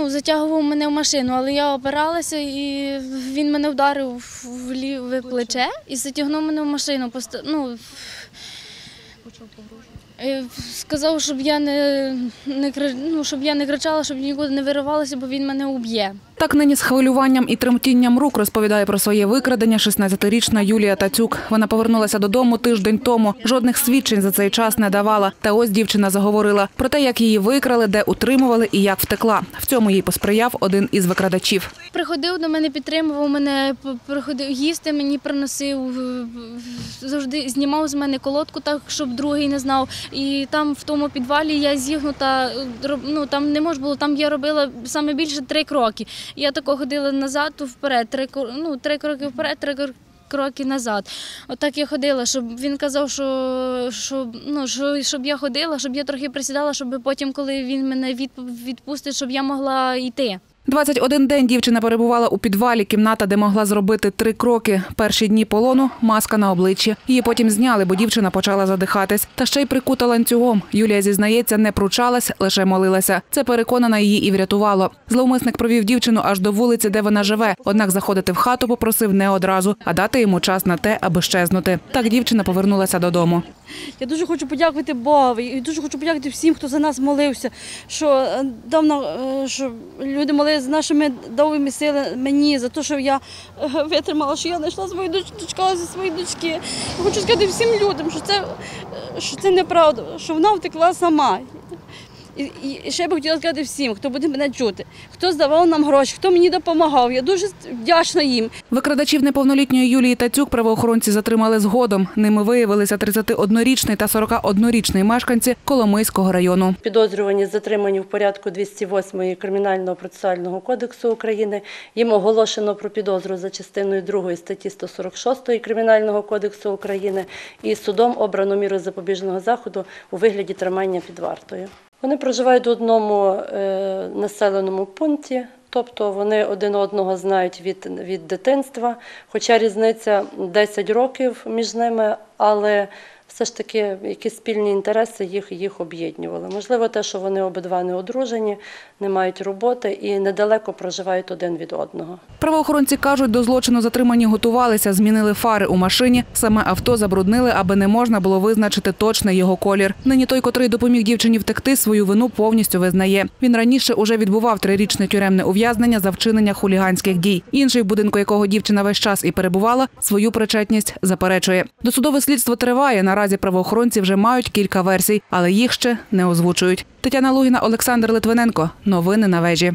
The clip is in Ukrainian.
Ну, Затягував мене в машину, але я опиралася і він мене вдарив в ліве плече і затягнув мене в машину. Ну, е, сказав, щоб я не, не, ну, щоб я не кричала, щоб нікуди не виривалася, бо він мене уб'є. Так нині з хвилюванням і тремтінням рук розповідає про своє викрадення 16-річна Юлія Тацюк. Вона повернулася додому тиждень тому. Жодних свідчень за цей час не давала. Та ось дівчина заговорила про те, як її викрали, де утримували і як втекла. В цьому їй посприяв один із викрадачів. Приходив до мене, підтримував мене, приходив їсти, мені приносив, завжди знімав з мене колодку, так щоб другий не знав. І там в тому підвалі я зігнута, е, ну там не можна було, там я робила саме більше три кроки. Я тако ходила назад, вперед, три, ну, три кроки вперед, три кр- кроки назад. Отак я ходила, щоб він казав, що, що, ну, що, щоб я ходила, щоб я трохи присідала, щоб потім, коли він мене від, відпустить, щоб я могла йти. 21 день дівчина перебувала у підвалі, кімната, де могла зробити три кроки. Перші дні полону – маска на обличчі. Її потім зняли, бо дівчина почала задихатись. Та ще й прикута ланцюгом. Юлія зізнається, не пручалась, лише молилася. Це переконана її і врятувало. Зловмисник провів дівчину аж до вулиці, де вона живе. Однак заходити в хату попросив не одразу, а дати йому час на те, аби щезнути. Так дівчина повернулася додому. Я дуже хочу подякувати Богові і дуже хочу подякувати всім, хто за нас молився, що дав давно е, що люди молилися за нашими довгими силами мені, за те, що я е, витримала, що я знайшла свою доч- дочку зі своєї дочки. Я хочу сказати всім людям, що це, е, що це неправда, що вона втекла сама. І, і ще б хотіла сказати всім, хто буде мене чути, хто здавав нам гроші, хто мені допомагав. Я дуже вдячна їм. Викрадачів неповнолітньої Юлії Тацюк правоохоронці затримали згодом. Ними виявилися 31-річний та 41-річний мешканці Коломийського району. Підозрювані затримані в порядку 208 Кримінального процесуального кодексу України. Їм оголошено про підозру за частиною 2 статті 146 Кримінального кодексу України і судом обрано міру запобіжного заходу у вигляді тримання під вартою. Вони проживають в одному е, населеному пункті, тобто вони один одного знають від, від дитинства, хоча різниця 10 років між ними, але все ж таки якісь спільні інтереси їх, їх об'єднували. Можливо, те, що вони обидва не одружені, не мають роботи і недалеко проживають один від одного. Правоохоронці кажуть, до злочину затримані готувалися, змінили фари у машині. Саме авто забруднили, аби не можна було визначити точний його колір. Нині той, котрий допоміг дівчині втекти, свою вину повністю визнає. Він раніше уже відбував трирічне тюремне ув'язнення за вчинення хуліганських дій. Інший, в будинку якого дівчина весь час і перебувала, свою причетність заперечує. Досудове слідство триває. Наразі правоохоронці вже мають кілька версій, але їх ще не озвучують. Тетяна Лугіна, Олександр Литвиненко. Новини на вежі.